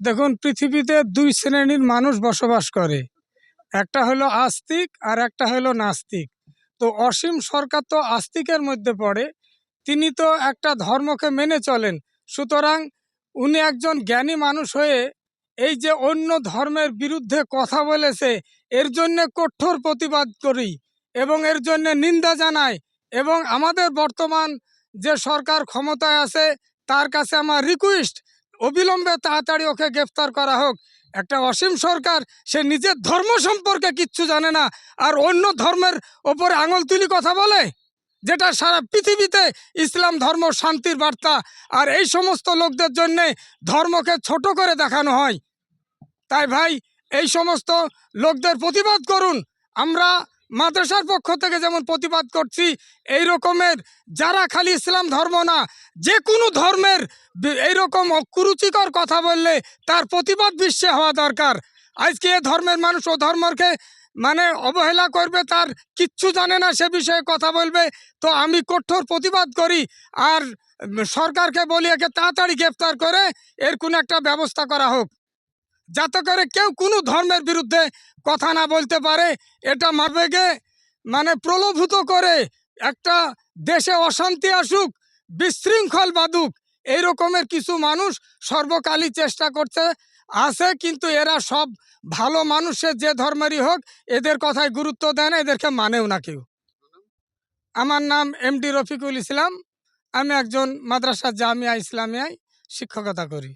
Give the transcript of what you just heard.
দেখুন, পৃথিবীতে দুই শ্রেণির মানুষ বসবাস করে। একটা হলো আস্তিক আর একটা হলো নাস্তিক। তো অসীম সরকার তো আস্তিকের মধ্যে পড়ে। তিনি তো একটা ধর্মকে মেনে চলেন। সুতরাং উনি একজন জ্ঞানী মানুষ হয়ে এই যে অন্য ধর্মের বিরুদ্ধে কথা বলেছে, এর জন্য কঠোর প্রতিবাদ করি এবং এর জন্য নিন্দা জানাই এবং আমাদের বর্তমান যে সরকার ক্ষমতায় আছে, তার কাছে আমার রিকোয়েস্ট অবিলম্বে তাড়াতাড়ি ওকে গ্রেফতার করা হোক। একটা অসীম সরকার, সে নিজের ধর্ম সম্পর্কে কিচ্ছু জানে না, আর অন্য ধর্মের ওপরে আঙুল তুলি কথা বলে, যেটা সারা পৃথিবীতে ইসলাম ধর্ম, শান্তির বার্তা, আর এই সমস্ত লোকদের জন্যে ধর্মকে ছোট করে দেখানো হয়। তাই ভাই, এই সমস্ত লোকদের প্রতিবাদ করুন। আমরা মাদ্রাসার পক্ষ থেকে যেমন প্রতিবাদ করছি এই রকমের যারা খালি ইসলাম ধর্ম না যে কোনো ধর্মের এইরকম কুরুচিকর কথা বললে তার প্রতিবাদ বিশ্বে হওয়া দরকার। আজকে এ ধর্মের মানুষ ও ধর্মকে মানে অবহেলা করবে, তার কিচ্ছু জানে না, সে বিষয়ে কথা বলবে। তো আমি কঠোর প্রতিবাদ করি আর সরকারকে বলি একে তাড়াতাড়ি গ্রেফতার করে, এর কোনো একটা ব্যবস্থা করা হোক। যাতে করে কেউ কোনো ধর্মের বিরুদ্ধে কথা না বলতে পারে। এটা মাবেগে মানে প্রলোভিত করে একটা দেশে অশান্তি আসুক, বিশৃঙ্খল বাদুক এই রকমের কিছু মানুষ সর্বকালই চেষ্টা করছে আছে কিন্তু এরা সব ভালো মানুষের যে ধর্মেরই হোক, এদের কথায় গুরুত্ব দেয় না, এদেরকে মানেও না কেউ। আমার নাম এম ডি রফিকুল ইসলাম। আমি একজন মাদ্রাসা জামিয়া ইসলামিয়ায় শিক্ষকতা করি।